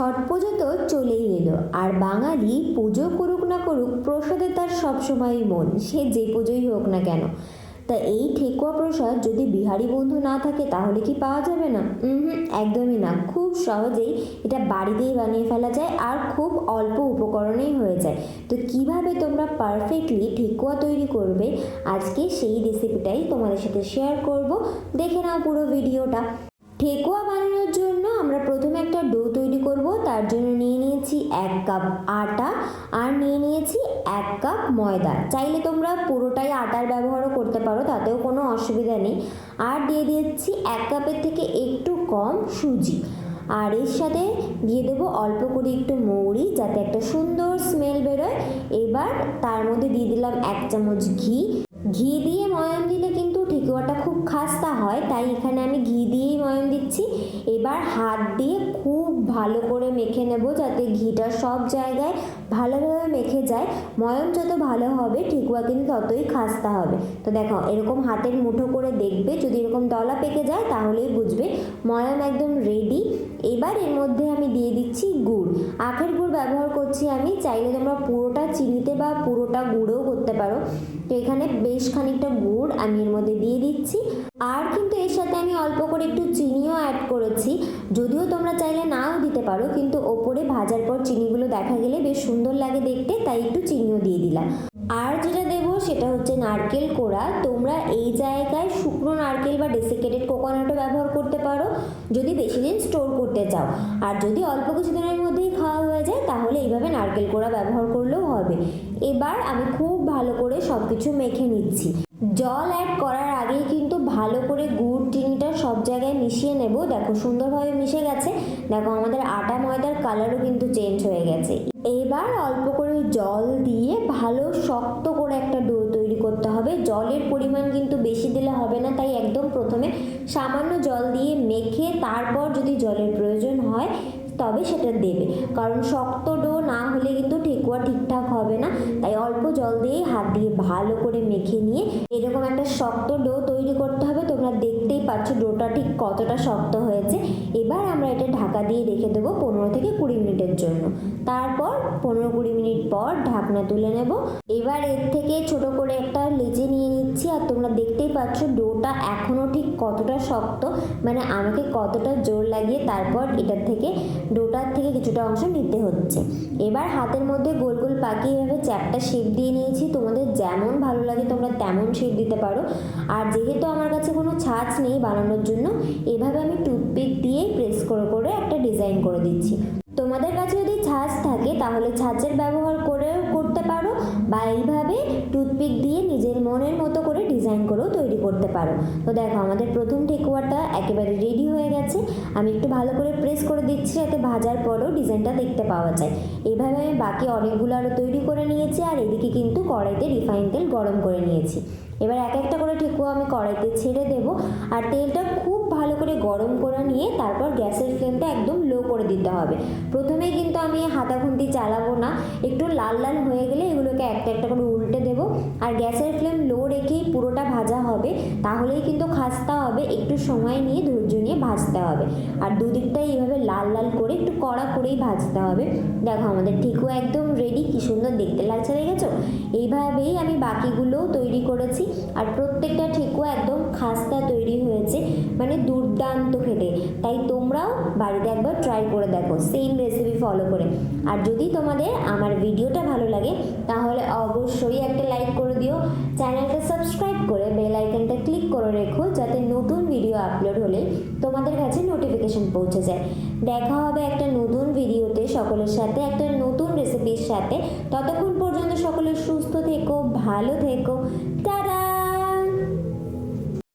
ছট পুজো তো চলেই এলো, আর বাঙালি পুজো করুক না করুক, প্রসাদে তার সবসময়ই মন, সে যে পুজোই হোক না কেন। তা এই ঠেকুয়া প্রসাদ যদি বিহারি বন্ধু না থাকে, তাহলে কি পাওয়া যাবে না? হুম, একদমই না। খুব সহজেই এটা বাড়িতেই বানিয়ে ফেলা যায়, আর খুব অল্প উপকরণেই হয়ে যায়। তো কীভাবে তোমরা পারফেক্টলি ঠেকুয়া তৈরি করবে, আজকে সেই রেসিপিটাই তোমাদের সাথে শেয়ার করব। দেখে নাও পুরো ভিডিওটা। ঠেকুয়া বানানোর জন্য আমরা প্রথমে একটা ডো তৈরি করব, তার জন্য নিয়ে নিয়েছি এক কাপ আটা আর নিয়ে নিয়েছি এক কাপ ময়দা। চাইলে তোমরা পুরোটাই আটার ব্যবহারও করতে পারো, তাতেও কোনো অসুবিধা নেই। আর দিয়ে দিচ্ছি এক কাপের থেকে একটু কম সুজি। আর এর সাথে দিয়ে দেবো অল্প করে একটু মৌরি, যাতে একটা সুন্দর স্মেল বেরোয়। এবার তার মধ্যে দিয়ে দিলাম এক চামচ ঘি। ঘি দিয়ে ময়ান দিলে কিন্তু ঠেকুয়াটা খুব খাস্তা হয়, তাই এখানে আমি ঘি দিয়েই ময়ান দিচ্ছি। এবার হাত দিয়ে খুব ভালো করে মেখে নেব যাতে ঘিটা সব জায়গায় ভালোভাবে মেখে যায়। ময়ান যত ভালো হবে ঠেকুয়া কিন্তু ততই খাস্তা হবে। তো দেখো, এরকম হাতের মুঠো করে দেখবে, যদি এরকম দলা পেকে যায় তাহলেই বুঝবে ময়াম একদম রেডি এবার এর মধ্যে আমি দিয়ে দিচ্ছি গুড়। আখের গুড় ব্যবহার করছি আমি, চাইলে তোমরা পুরোটা চিনিতে বা পুরোটা গুঁড়োও করতে পারো। তো এখানে বেশ খানিকটা গুড় আমি এর মধ্যে দিয়ে দিচ্ছি। আর কিন্তু এর সাথে আমি অল্প করে একটু চিনিও অ্যাড করেছি। যদিও তোমরা চাইলে নাও দিতে পারো, কিন্তু ওপরে ভাজার পর চিনিগুলো দেখা গেলে বেশ সুন্দর লাগে দেখতে, তাই একটু চিনিও দিয়ে দিলাম। আর যেটা দেবো সেটা হচ্ছে নারকেল কোড়া। তোমরা এই জায়গায় শুকনো নারকেল বা ডেসিকেটেড কোকোনাটও ব্যবহার করতে পারো। যদি বেশি দিন স্টোর করতে চাও। আর যদি অল্প কিছু দিনের মধ্যেই খাওয়া হয়ে যায়, তাহলে এইভাবে নারকেল কোড়া ব্যবহার করলেও হবে। এবার আমি খুব ভালো করে সব কিছু মেখে নিচ্ছি। জল অ্যাড করার আগেই কিন্তু ভালো করে গুড়, চিনিটা সব জায়গায় মিশিয়ে নেব। দেখো সুন্দরভাবে মিশে গেছে। দেখো আমাদের আটা, ময়দার কালারও কিন্তু চেঞ্জ হয়ে গেছে। এবার অল্প করে জল দিয়ে ভালো, শক্ত করে একটা ডো তৈরি করতে হবে। জলের পরিমাণ কিন্তু বেশি দিলে হবে না, তাই একদম প্রথমে সামান্য জল দিয়ে মেখে তারপর যদি জলের প্রয়োজন হয় তবে সেটা দেবে। কারণ শক্ত ডো না হলে কিন্তু ঠেকুয়া ঠিকঠাক হবে না। তাই অল্প জল দিয়ে হাত দিয়ে ভালো করে মেখে নিয়ে এরকম একটা শক্ত ডো তৈরি করতে হবে। তোমরা দেখতেই পাচ্ছ ডোটা ঠিক কতটা শক্ত হয়েছে। এবার আমরা এটা ঢাকা দিয়ে রেখে দেবো পনেরো থেকে কুড়ি মিনিটের জন্য। তারপর পনেরো কুড়ি মিনিট পর ঢাকনা তুলে নেব। এবার এর থেকে ছোট করে একটা লেচে তোমরা দেখতেই পাচ্ছ ডোটা এখনও ঠিক কতটা শক্ত মানে আমাকে কতটা জোর লাগিয়ে তারপর এটার থেকে, ডোটার থেকে কিছুটা অংশ নিতে হচ্ছে। এবার হাতের মধ্যে গোল গোল পাকিয়ে এভাবে চ্যাপটা শেপ দিয়ে নিয়েছি, তোমাদের যেমন ভালো লাগে তোমরা তেমন শেপ দিতে পারো। আর যেহেতু আমার কাছে কোনো ছাঁচ নেই বানানোর জন্য, এভাবে আমি টুথপিক দিয়ে প্রেস করে করে একটা ডিজাইন করে দিচ্ছি। তোমাদের কাছে যদি ছাঁচ থাকে, তাহলে ছাঁচের ব্যবহার করেও বা এইভাবে টুথপিক দিয়ে নিজের মনের মতো করে ডিজাইন করেও তৈরি করতে পারো। তো দেখো, আমাদের প্রথম ঠেকুয়াটা একেবারে রেডি হয়ে গেছে। আমি একটু ভালো করে প্রেস করে দিচ্ছি যাতে ভাজার পরেও ডিজাইনটা দেখতে পাওয়া যায়। এভাবে আমি বাকি অনেকগুলো আরও তৈরি করে নিয়েছি আর এদিকে কিন্তু কড়াইতে রিফাইন তেল গরম করে নিয়েছি। এবার এক একটা করে ঠেকুয়া আমি কড়াইতে ছেড়ে দেব আর তেলটা খুব ভালো করে গরম করে নিয়ে তারপর গ্যাসের ফ্লেমটা একদম লো করে দিতে হবে। প্রথমে কিন্তু আমি হাতা খুন্তি চালাবো না, একটু লাল লাল হয়ে গেলে এগুলোকে একটা একটা করে উল্টে আর গ্যাসের ফ্লেম লো রেখেই পুরোটা ভাজা হবে, তাহলেই কিন্তু খাস্তা হবে, একটু সময় নিয়ে ধৈর্য নিয়ে ভাজতে হবে। আর দুদিকটাই এইভাবে লাল লাল করে একটু কড়া করেই ভাজতে হবে। দেখো আমাদের ঠিকুয়া একদম রেডি কি সুন্দর দেখতে লাগছে, দেখেছ? এইভাবেই আমি বাকিগুলোও তৈরি করেছি, আর প্রত্যেকটা ঠেকুয়া একদম খাস্তা তৈরি হয়েছে মানে দুর্দান্ত খেতে। তাই তোমরাও বাড়িতে একবার ট্রাই করে দেখো সেম রেসিপি ফলো করে। আর যদি তোমাদের আমার ভিডিওটা ভালো লাগে, তাহলে অবশ্যই একটা লাইক করে দিও। চ্যানেলটা সাবস্ক্রাইব করে বেল আইকনটা ক্লিক করে রেখো যাতে নতুন ভিডিও আপলোড হলে তোমাদের কাছে নোটিফিকেশন পৌঁছে যায়। দেখা হবে একটা নতুন ভিডিওতে সকলের সাথে, একটা নতুন রেসিপির সাথে। ততক্ষণ পর্যন্ত সকলে সুস্থ থেকো, ভালো থেকো। টাটা